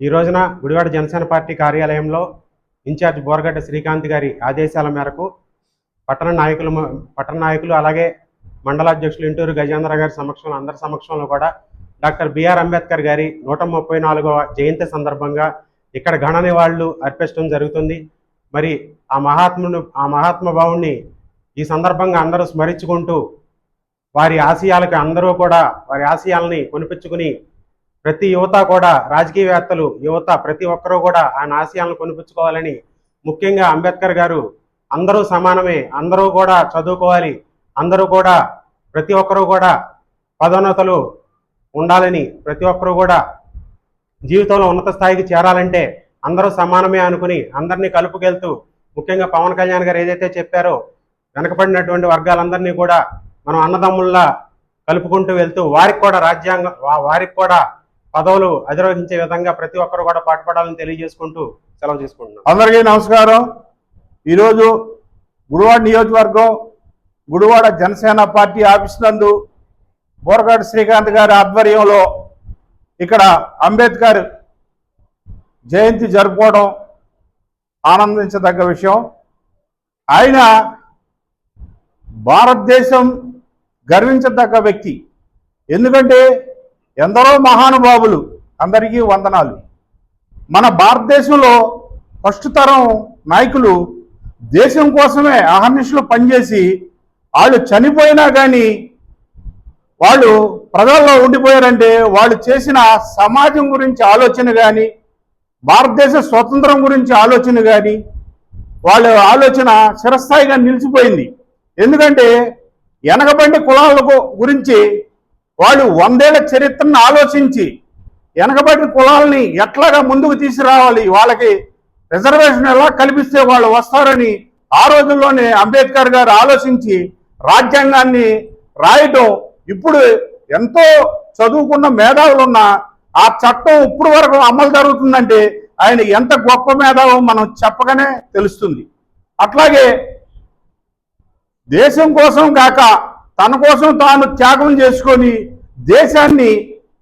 ఈ రోజున గుడివాడ జనసేన పార్టీ కార్యాలయంలో ఇన్ఛార్జ్ బోరగడ్డ శ్రీకాంత్ గారి ఆదేశాల మేరకు పట్టణ నాయకులు పట్టణ నాయకులు అలాగే మండల అధ్యక్షులు ఇంటూరు గజేంద్ర గారి సమక్షంలో అందరి సమక్షంలో కూడా డాక్టర్ బిఆర్ అంబేద్కర్ గారి నూట ముప్పై నాలుగవ జయంతి సందర్భంగా ఇక్కడ ఘన నివాళులు అర్పించడం జరుగుతుంది. మరి ఆ మహాత్మును ఆ మహాత్మ భావుని ఈ సందర్భంగా అందరూ స్మరించుకుంటూ వారి ఆశయాలకు అందరూ కూడా వారి ఆశయాలని కొనిపించుకుని ప్రతి యువత కూడా రాజకీయవేత్తలు యువత ప్రతి ఒక్కరూ కూడా ఆయన ఆశయాలను కొనిపించుకోవాలని ముఖ్యంగా అంబేద్కర్ గారు అందరూ సమానమే అందరూ కూడా చదువుకోవాలి అందరూ కూడా ప్రతి ఒక్కరూ కూడా పదోన్నతలు ఉండాలని ప్రతి ఒక్కరూ కూడా జీవితంలో ఉన్నత స్థాయికి చేరాలంటే అందరూ సమానమే అనుకుని అందరినీ కలుపుకెళ్తూ ముఖ్యంగా పవన్ కళ్యాణ్ గారు ఏదైతే చెప్పారో వెనకబడినటువంటి వర్గాలందరినీ కూడా మనం అన్నదమ్ముల్లా కలుపుకుంటూ వెళ్తూ వారికి కూడా రాజ్యాంగం వారికి కూడా పదవులు అధిరోహించే విధంగా ప్రతి ఒక్కరు కూడా పాటుపడాలని తెలియజేసుకుంటూ సెలవు తీసుకుంటున్నాం అందరికీ నమస్కారం. ఈరోజు గుడివాడ నియోజకవర్గం గుడివాడ జనసేన పార్టీ ఆఫీస్ నందు బోరగాడు శ్రీకాంత్ గారి ఆధ్వర్యంలో ఇక్కడ అంబేద్కర్ జయంతి జరుపుకోవడం ఆనందించదగ్గ విషయం. ఆయన భారతదేశం గర్వించదగ్గ వ్యక్తి. ఎందుకంటే ఎందరో మహానుభావులు అందరికీ వందనాలు. మన భారతదేశంలో ఫస్ట్ తరం నాయకులు దేశం కోసమే అహర్నిశలు పనిచేసి వాళ్ళు చనిపోయినా కానీ వాళ్ళు ప్రజల్లో ఉండిపోయారంటే వాళ్ళు చేసిన సమాజం గురించి ఆలోచన కానీ భారతదేశ స్వతంత్రం గురించి ఆలోచన కానీ వాళ్ళ ఆలోచన చిరస్థాయిగా నిలిచిపోయింది. ఎందుకంటే వెనకబండి కులాలకు గురించి వాళ్ళు వందేళ్ళ చరిత్రను ఆలోచించి వెనకబడిన కులాలని ఎట్లాగా ముందుకు తీసుకురావాలి? వాళ్ళకి రిజర్వేషన్ ఎలా కల్పిస్తే వాళ్ళు వస్తారని ఆ రోజుల్లోనే అంబేద్కర్ గారు ఆలోచించి రాజ్యాంగాన్ని రాయటం ఇప్పుడు ఎంతో చదువుకున్న మేధావులు ఉన్న ఆ చట్టం ఇప్పుడు వరకు అమలు జరుగుతుందంటే ఆయన ఎంత గొప్ప మేధావో మనం చెప్పగానే తెలుస్తుంది. అట్లాగే దేశం కోసం కాక తన కోసం తాను త్యాగం చేసుకొని దేశాన్ని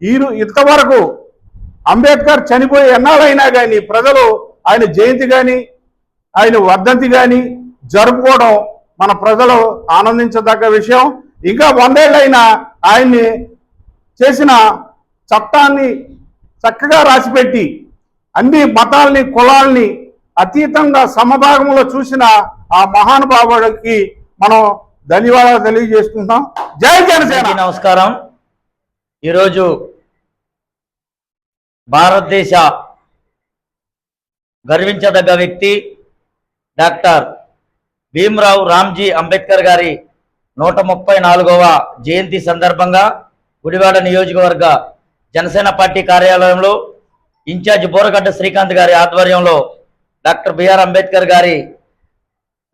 ఈరు ఇంతవరకు అంబేద్కర్ చనిపోయి ఎన్నాళ్ళైనా కానీ ప్రజలు ఆయన జయంతి కానీ ఆయన వర్ధంతి కానీ జరుపుకోవడం మన ప్రజలు ఆనందించదగ్గ విషయం. ఇంకా వందేళ్ళైనా ఆయన్ని చేసిన చట్టాన్ని చక్కగా రాసిపెట్టి అన్ని మతాల్ని కులాల్ని అతీతంగా సమభాగంలో చూసిన ఆ మహానుభావుడికి మనం ధన్యవాదాలు తెలియజేసుకుంటాం జై జనసేన. నమస్కారం. ఈరోజు భారతదేశ గర్వించదగ్గ వ్యక్తి డాక్టర్ భీమ్రావ్ రామ్జీ అంబేద్కర్ గారి నూట ముప్పై నాలుగవ జయంతి సందర్భంగా గుడివాడ నియోజకవర్గ జనసేన పార్టీ కార్యాలయంలో ఇన్ఛార్జ్ బోరగడ్డ శ్రీకాంత్ గారి ఆధ్వర్యంలో డాక్టర్ బిఆర్ అంబేద్కర్ గారి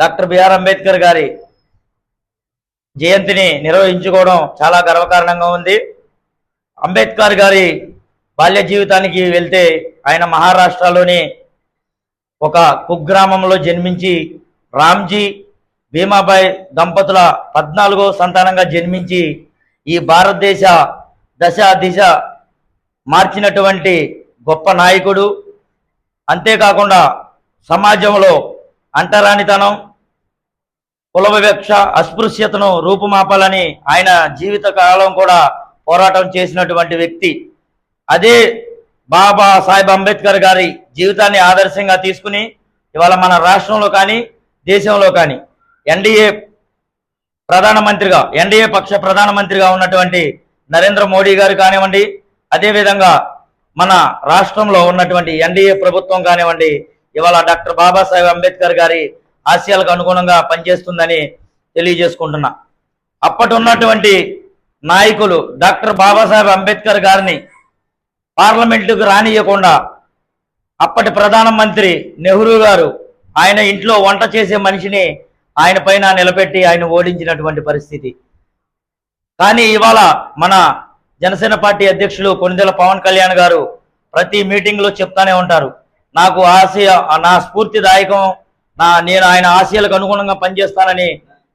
డాక్టర్ బిఆర్ అంబేద్కర్ గారి జయంతిని నిర్వహించుకోవడం చాలా గర్వకారణంగా ఉంది. అంబేద్కర్ గారి బాల్య జీవితానికి వెళ్తే ఆయన మహారాష్ట్రలోని ఒక కుగ్రామంలో జన్మించి రామ్జీ భీమాబాయ్ దంపతుల పద్నాలుగో సంతానంగా జన్మించి ఈ భారతదేశ దశ దిశ మార్చినటువంటి గొప్ప నాయకుడు. అంతేకాకుండా సమాజంలో అంటరానితనం కుల వివక్ష అస్పృశ్యతను రూపుమాపాలని ఆయన జీవిత కాలం కూడా పోరాటం చేసినటువంటి వ్యక్తి. అదే బాబా సాహెబ్ అంబేద్కర్ గారి జీవితాన్ని ఆదర్శంగా తీసుకుని ఇవాళ మన రాష్ట్రంలో కానీ దేశంలో కానీ ఎన్డీఏ ప్రధానమంత్రిగా ఎన్డీఏ పక్ష ప్రధానమంత్రిగా ఉన్నటువంటి నరేంద్ర మోడీ గారు కానివ్వండి అదేవిధంగా మన రాష్ట్రంలో ఉన్నటువంటి ఎన్డీఏ ప్రభుత్వం కానివ్వండి ఇవాళ డాక్టర్ బాబాసాహెబ్ అంబేద్కర్ గారి ఆశయాలకు అనుగుణంగా పనిచేస్తుందని తెలియజేసుకుంటున్నా. అప్పటి ఉన్నటువంటి నాయకులు డాక్టర్ బాబాసాహెబ్ అంబేద్కర్ గారిని పార్లమెంటుకు రానియకుండా అప్పటి ప్రధానమంత్రి నెహ్రూ గారు ఆయన ఇంట్లో వంట చేసే మనిషిని ఆయన పైన నిలబెట్టి ఆయన ఓడించినటువంటి పరిస్థితి. కానీ ఇవాళ మన జనసేన పార్టీ అధ్యక్షులు కొనిదెల పవన్ కళ్యాణ్ గారు ప్రతి మీటింగ్లో చెప్తానే ఉంటారు. నాకు ఆశయ నా స్ఫూర్తిదాయకం నా నేను ఆయన ఆశయాలకు అనుగుణంగా పనిచేస్తానని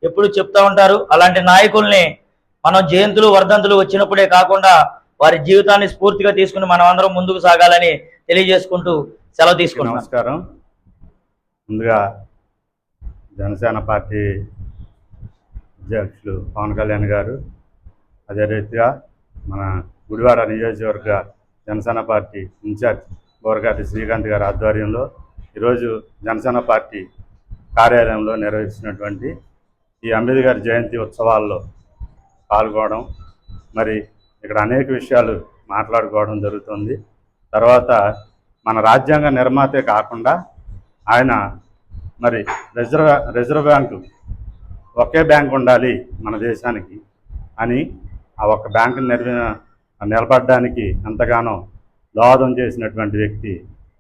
ఎప్పుడు చెప్తా ఉంటారు. అలాంటి నాయకుల్ని మనం జయంతులు వర్ధంతులు వచ్చినప్పుడే కాకుండా వారి జీవితాన్ని స్ఫూర్తిగా తీసుకుని మనం అందరం ముందుకు సాగాలని తెలియజేసుకుంటూ సెలవు తీసుకుంటున్నాం నమస్కారం. ముందుగా జనసేన పార్టీ అధ్యక్షులు పవన్ కళ్యాణ్ గారు అదే రీతిగా మన గుడివాడ నియోజకవర్గ జనసేన పార్టీ ఇన్ఛార్జ్ బోరగాటి శ్రీకాంత్ గారి ఆధ్వర్యంలో ఈరోజు జనసేన పార్టీ కార్యాలయంలో నిర్వహించినటువంటి ఈ అంబేద్కర్ జయంతి ఉత్సవాల్లో పాల్గొనడం మరి ఇక్కడ అనేక విషయాలు మాట్లాడుకోవడం జరుగుతుంది. తర్వాత మన రాజ్యాంగ నిర్మాతే కాకుండా ఆయన మరి రిజర్వ్ రిజర్వ్ బ్యాంకు ఒకే బ్యాంక్ ఉండాలి మన దేశానికి అని ఆ ఒక్క బ్యాంకును నిర్వ నిలబడడానికి ఎంతగానో దోహదం చేసినటువంటి వ్యక్తి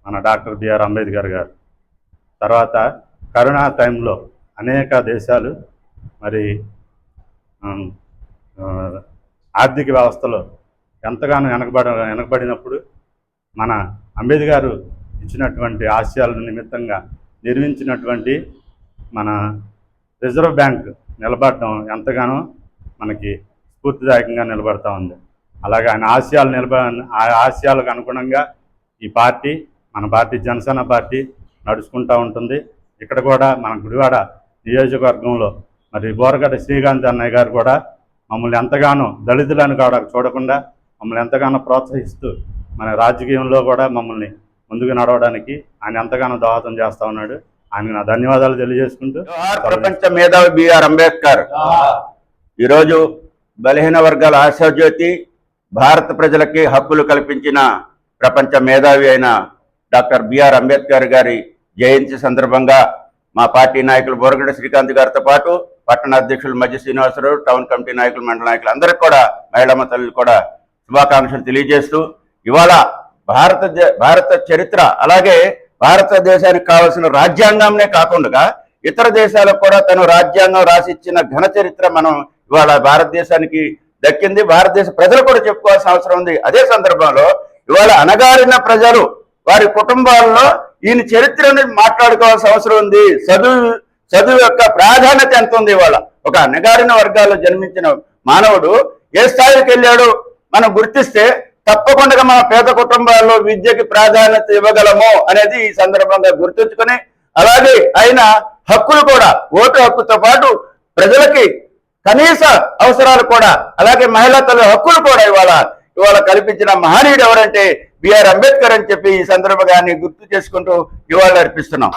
మన డాక్టర్ బిఆర్ అంబేద్కర్ గారు. తర్వాత కరోనా టైంలో అనేక దేశాలు మరి ఆర్థిక వ్యవస్థలో ఎంతగానో వెనకబడ వెనకబడినప్పుడు మన అంబేద్కర్ ఇచ్చినటువంటి ఆశయాల నిమిత్తంగా నిర్మించినటువంటి మన రిజర్వ్ బ్యాంక్ నిలబడడం ఎంతగానో మనకి స్ఫూర్తిదాయకంగా నిలబడతా ఉంది. అలాగే ఆయన ఆశయాలు నిలబ ఆ ఆశయాలకు అనుగుణంగా ఈ పార్టీ మన పార్టీ జనసేన పార్టీ నడుచుకుంటూ ఉంటుంది. ఇక్కడ కూడా మన గుడివాడ నియోజకవర్గంలో మరి బోరగడ్డ శ్రీకాంత్ అన్నయ్య గారు కూడా మమ్మల్ని ఎంతగానో దళితులను కూడా చూడకుండా మమ్మల్ని ఎంతగానో ప్రోత్సహిస్తూ మన రాజకీయంలో కూడా మమ్మల్ని ముందుకు నడవడానికి ఆయన ఎంతగానో దోహదం చేస్తా ఉన్నాడు. ఆయన నా ధన్యవాదాలు తెలియజేసుకుంటూ ప్రపంచ మేధావి బిఆర్ అంబేద్కర్. ఈరోజు బలహీన వర్గాల ఆశాజ్యోతి భారత ప్రజలకి హక్కులు కల్పించిన ప్రపంచ మేధావి అయిన డాక్టర్ బిఆర్ అంబేద్కర్ గారి జయంతి సందర్భంగా మా పార్టీ నాయకులు బోరగడ్డ శ్రీకాంత్ గారితో పాటు పట్టణ అధ్యక్షులు మధ్య శ్రీనివాసరావు టౌన్ కమిటీ నాయకులు మండల నాయకులు అందరికీ కూడా మహిళమ్మ తల్లి కూడా శుభాకాంక్షలు తెలియజేస్తూ ఇవాళ భారత భారత చరిత్ర అలాగే భారతదేశానికి కావాల్సిన రాజ్యాంగంనే కాకుండా ఇతర దేశాలకు కూడా తను రాజ్యాంగం రాసిచ్చిన ఘన చరిత్ర మనం ఇవాళ భారతదేశానికి దక్కింది. భారతదేశ ప్రజలు కూడా చెప్పుకోవాల్సిన అవసరం ఉంది. అదే సందర్భంలో ఇవాళ అణగారిన ప్రజలు వారి కుటుంబాల్లో ఈయన చరిత్రని మాట్లాడుకోవాల్సిన అవసరం ఉంది. చదువు చదువు యొక్క ప్రాధాన్యత ఎంత ఉంది ఇవాళ? ఒక అణగారిన వర్గాల్లో జన్మించిన మానవుడు ఏ స్థాయికి వెళ్ళాడు మనం గుర్తిస్తే తప్పకుండా మన పేద కుటుంబాల్లో విద్యకి ప్రాధాన్యత ఇవ్వగలము అనేది ఈ సందర్భంగా గుర్తుంచుకొని అలాగే ఆయన హక్కులు కూడా ఓటు హక్కుతో పాటు ప్రజలకి కనీస అవసరాలు కూడా అలాగే మహిళా తల్లి హక్కులు కూడా ఇవాళ ఇవాళ కల్పించిన మహనీయుడు ఎవరంటే బిఆర్ అంబేద్కర్ అని చెప్పి ఈ సందర్భంగా గుర్తు చేసుకుంటూ ఇవాళ అర్పిస్తున్నాం.